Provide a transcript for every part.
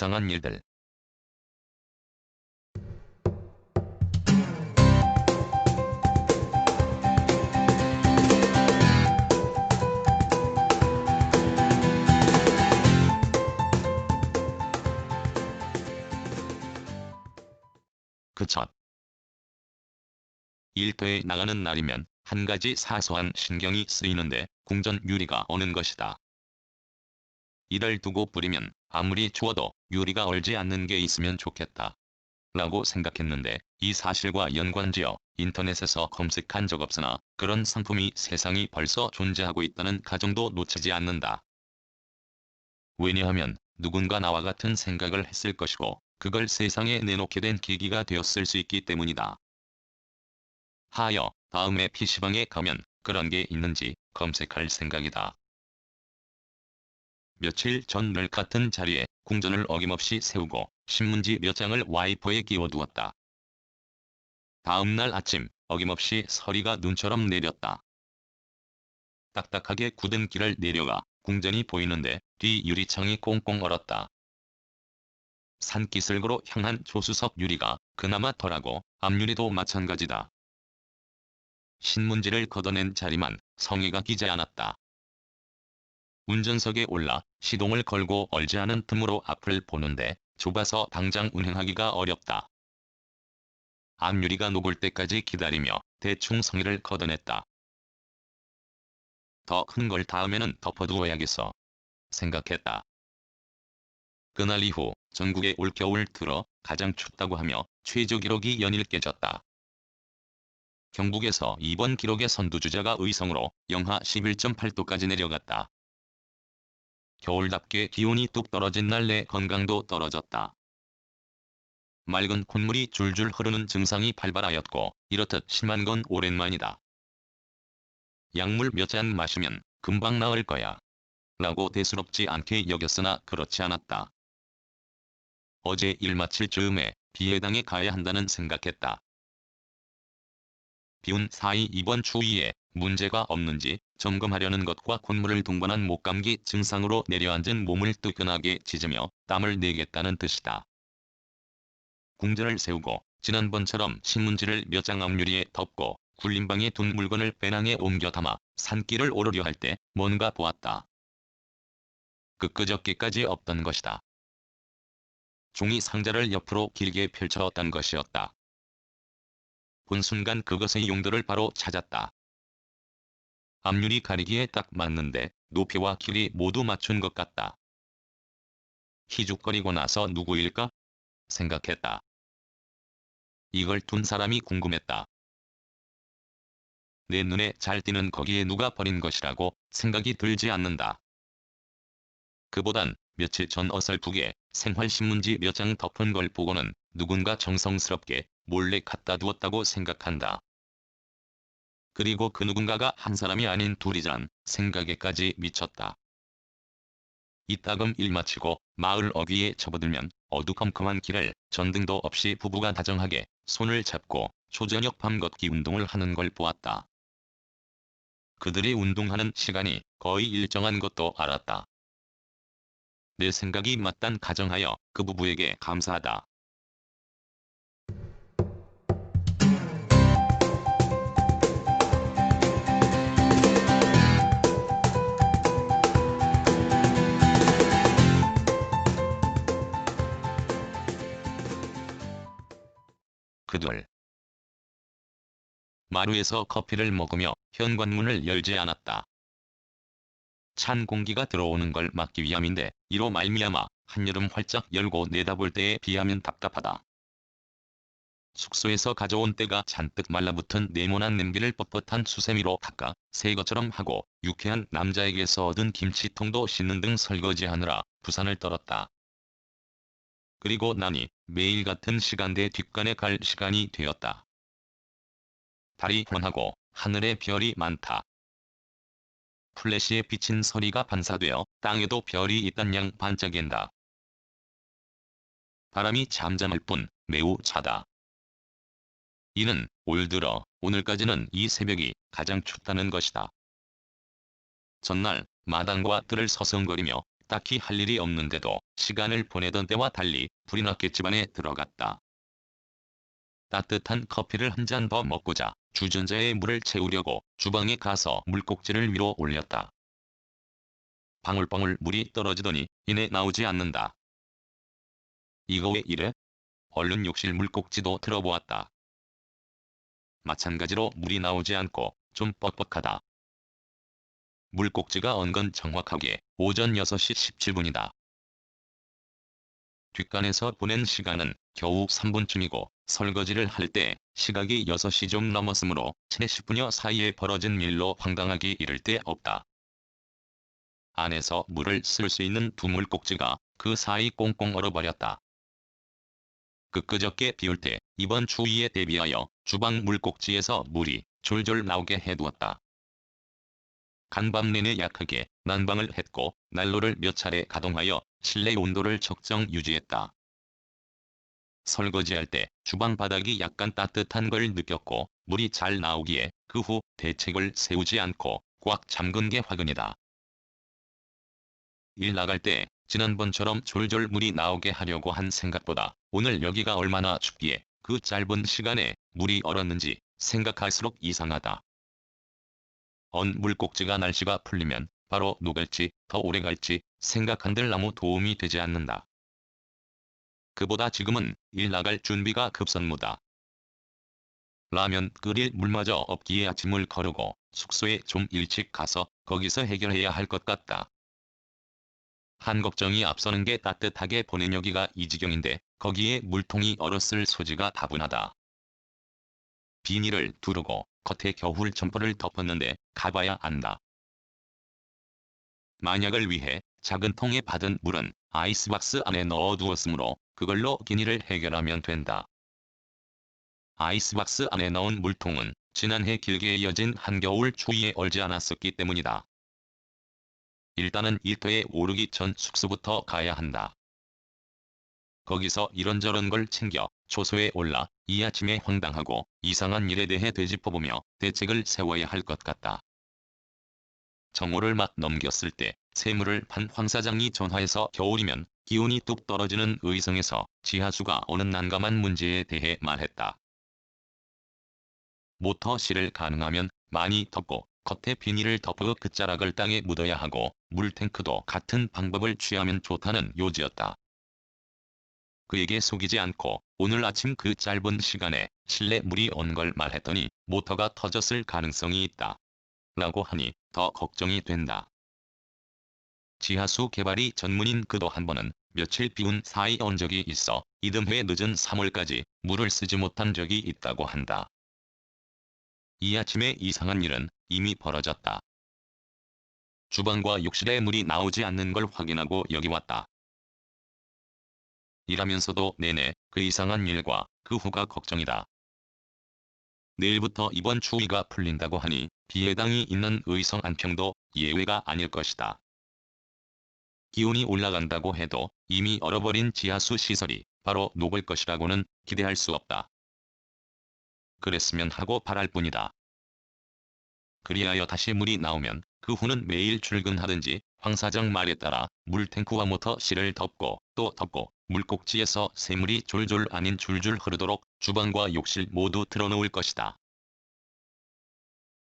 이상한 일들. 그 첫. 일터에 나가는 날이면 한 가지 사소한 신경이 쓰이는데 궁전 유리가 오는 것이다. 이를 두고 뿌리면 아무리 추워도 유리가 얼지 않는 게 있으면 좋겠다. 라고 생각했는데 이 사실과 연관지어 인터넷에서 검색한 적 없으나 그런 상품이 세상이 벌써 존재하고 있다는 가정도 놓치지 않는다. 왜냐하면 누군가 나와 같은 생각을 했을 것이고 그걸 세상에 내놓게 된 계기가 되었을 수 있기 때문이다. 하여 다음에 PC방에 가면 그런 게 있는지 검색할 생각이다. 며칠 전 늘 같은 자리에 궁전을 어김없이 세우고 신문지 몇 장을 와이퍼에 끼워두었다. 다음날 아침 어김없이 서리가 눈처럼 내렸다. 딱딱하게 굳은 길을 내려가 궁전이 보이는데 뒤 유리창이 꽁꽁 얼었다. 산기슭으로 향한 조수석 유리가 그나마 덜하고 앞유리도 마찬가지다. 신문지를 걷어낸 자리만 성의가 끼지 않았다. 운전석에 올라 시동을 걸고 얼지 않은 틈으로 앞을 보는데 좁아서 당장 운행하기가 어렵다. 앞유리가 녹을 때까지 기다리며 대충 성의를 걷어냈다. 더 큰 걸 다음에는 덮어두어야겠어. 생각했다. 그날 이후 전국에 올겨울 들어 가장 춥다고 하며 최저 기록이 연일 깨졌다. 경북에서 이번 기록의 선두주자가 의성으로 영하 11.8도까지 내려갔다. 겨울답게 기온이 뚝 떨어진 날 내 건강도 떨어졌다. 맑은 콧물이 줄줄 흐르는 증상이 발발하였고 이렇듯 심한 건 오랜만이다. 약물 몇 잔 마시면 금방 나을 거야. 라고 대수롭지 않게 여겼으나 그렇지 않았다. 어제 일 마칠 즈음에 비해당에 가야 한다는 생각했다. 비운 사이 이번 추위에 문제가 없는지 점검하려는 것과 콧물을 동반한 목감기 증상으로 내려앉은 몸을 뜨끈하게 짖으며 땀을 내겠다는 뜻이다. 궁전을 세우고 지난번처럼 신문지를 몇 장 앞유리에 덮고 굴림방에 둔 물건을 배낭에 옮겨 담아 산길을 오르려 할 때 뭔가 보았다. 끝그저께까지 없던 것이다. 종이 상자를 옆으로 길게 펼쳐었던 것이었다. 본 순간 그것의 용도를 바로 찾았다. 앞유리 가리기에 딱 맞는데 높이와 길이 모두 맞춘 것 같다. 희죽거리고 나서 누구일까? 생각했다. 이걸 둔 사람이 궁금했다. 내 눈에 잘 띄는 거기에 누가 버린 것이라고 생각이 들지 않는다. 그보단 며칠 전 어설프게 생활신문지 몇 장 덮은 걸 보고는 누군가 정성스럽게 몰래 갖다 두었다고 생각한다. 그리고 그 누군가가 한 사람이 아닌 둘이란 생각에까지 미쳤다. 이따금 일 마치고 마을 어귀에 접어들면 어두컴컴한 길을 전등도 없이 부부가 다정하게 손을 잡고 초저녁 밤 걷기 운동을 하는 걸 보았다. 그들이 운동하는 시간이 거의 일정한 것도 알았다. 내 생각이 맞단 가정하여 그 부부에게 감사하다. 그들 마루에서 커피를 먹으며 현관문을 열지 않았다. 찬 공기가 들어오는 걸 막기 위함인데 이로 말미암아 한여름 활짝 열고 내다볼 때에 비하면 답답하다. 숙소에서 가져온 때가 잔뜩 말라붙은 네모난 냄비를 뻣뻣한 수세미로 닦아 새 것처럼 하고 유쾌한 남자에게서 얻은 김치통도 씻는 등 설거지하느라 부산을 떨었다. 그리고 나니 매일 같은 시간대 뒷간에 갈 시간이 되었다. 달이 환하고 하늘에 별이 많다. 플래시에 비친 서리가 반사되어 땅에도 별이 있단 양 반짝인다. 바람이 잠잠할 뿐 매우 차다. 이는 올 들어 오늘까지는 이 새벽이 가장 춥다는 것이다. 전날 마당과 뜰을 서성거리며 딱히 할 일이 없는데도 시간을 보내던 때와 달리 불이 났게 집안에 들어갔다. 따뜻한 커피를 한 잔 더 먹고자 주전자에 물을 채우려고 주방에 가서 물꼭지를 위로 올렸다. 방울방울 물이 떨어지더니 이내 나오지 않는다. 이거 왜 이래? 얼른 욕실 물꼭지도 틀어보았다. 마찬가지로 물이 나오지 않고 좀 뻑뻑하다. 물꼭지가 언 건 정확하게 오전 6시 17분이다. 뒷간에서 보낸 시간은 겨우 3분쯤이고 설거지를 할 때 시각이 6시 좀 넘었으므로 채 10분여 사이에 벌어진 일로 황당하기 이를 데 없다. 안에서 물을 쓸 수 있는 두 물꼭지가 그 사이 꽁꽁 얼어버렸다. 끄끄적게 비올 때 이번 추위에 대비하여 주방 물꼭지에서 물이 졸졸 나오게 해두었다. 간밤 내내 약하게 난방을 했고 난로를 몇 차례 가동하여 실내 온도를 적정 유지했다. 설거지할 때 주방 바닥이 약간 따뜻한 걸 느꼈고 물이 잘 나오기에 그 후 대책을 세우지 않고 꽉 잠근 게 화근이다. 일 나갈 때 지난번처럼 졸졸 물이 나오게 하려고 한 생각보다 오늘 여기가 얼마나 춥기에 그 짧은 시간에 물이 얼었는지 생각할수록 이상하다. 언 물꼭지가 날씨가 풀리면 바로 녹을지 더 오래 갈지 생각한들 아무 도움이 되지 않는다. 그보다 지금은 일 나갈 준비가 급선무다. 라면 끓일 물마저 없기에 아침을 거르고 숙소에 좀 일찍 가서 거기서 해결해야 할 것 같다. 한 걱정이 앞서는 게 따뜻하게 보낸 여기가 이 지경인데 거기에 물통이 얼었을 소지가 다분하다. 비닐을 두르고 겉에 겨울 점퍼를 덮었는데 가봐야 안다. 만약을 위해 작은 통에 받은 물은 아이스박스 안에 넣어두었으므로 그걸로 기니를 해결하면 된다. 아이스박스 안에 넣은 물통은 지난해 길게 이어진 한겨울 추위에 얼지 않았었기 때문이다. 일단은 일터에 오르기 전 숙소부터 가야 한다. 거기서 이런저런 걸 챙겨 초소에 올라 이 아침에 황당하고 이상한 일에 대해 되짚어보며 대책을 세워야 할 것 같다. 정오를 막 넘겼을 때 세무를 판 황 사장이 전화해서 겨울이면 기온이 뚝 떨어지는 의성에서 지하수가 오는 난감한 문제에 대해 말했다. 모터실을 가능하면 많이 덮고 겉에 비닐을 덮어 끝자락을 땅에 묻어야 하고 물탱크도 같은 방법을 취하면 좋다는 요지였다. 그에게 속이지 않고 오늘 아침 그 짧은 시간에 실내 물이 온 걸 말했더니 모터가 터졌을 가능성이 있다. 라고 하니 더 걱정이 된다. 지하수 개발이 전문인 그도 한 번은 며칠 비운 사이 온 적이 있어 이듬해 늦은 3월까지 물을 쓰지 못한 적이 있다고 한다. 이 아침에 이상한 일은 이미 벌어졌다. 주방과 욕실에 물이 나오지 않는 걸 확인하고 여기 왔다. 일하면서도 내내 그 이상한 일과 그 후가 걱정이다. 내일부터 이번 추위가 풀린다고 하니 비해당이 있는 의성 안평도 예외가 아닐 것이다. 기온이 올라간다고 해도 이미 얼어버린 지하수 시설이 바로 녹을 것이라고는 기대할 수 없다. 그랬으면 하고 바랄 뿐이다. 그리하여 다시 물이 나오면 그 후는 매일 출근하든지 황 사장 말에 따라 물탱크와 모터실을 덮고 또 덮고 물꼭지에서 새물이 졸졸 아닌 줄줄 흐르도록 주방과 욕실 모두 틀어놓을 것이다.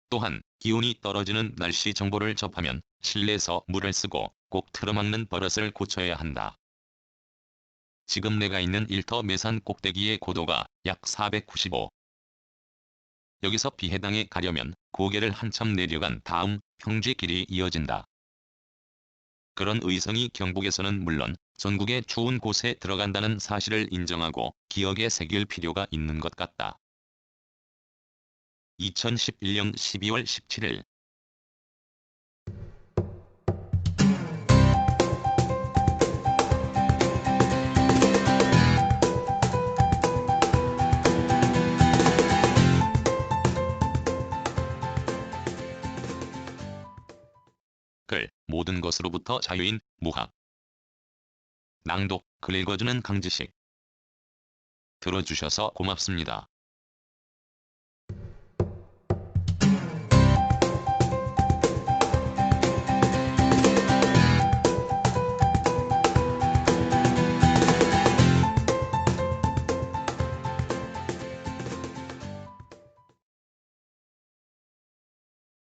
또한 기온이 떨어지는 날씨 정보를 접하면 실내에서 물을 쓰고 꼭 틀어막는 버릇을 고쳐야 한다. 지금 내가 있는 일터 매산 꼭대기의 고도가 약 495. 여기서 비해당에 가려면 고개를 한참 내려간 다음 평지 길이 이어진다. 그런 의성이 경북에서는 물론 전국의 추운 곳에 들어간다는 사실을 인정하고 기억에 새길 필요가 있는 것 같다. 2011년 12월 17일 것으로부터 자유인 무학 낭독 글 읽어주는 강지식 들어주셔서 고맙습니다.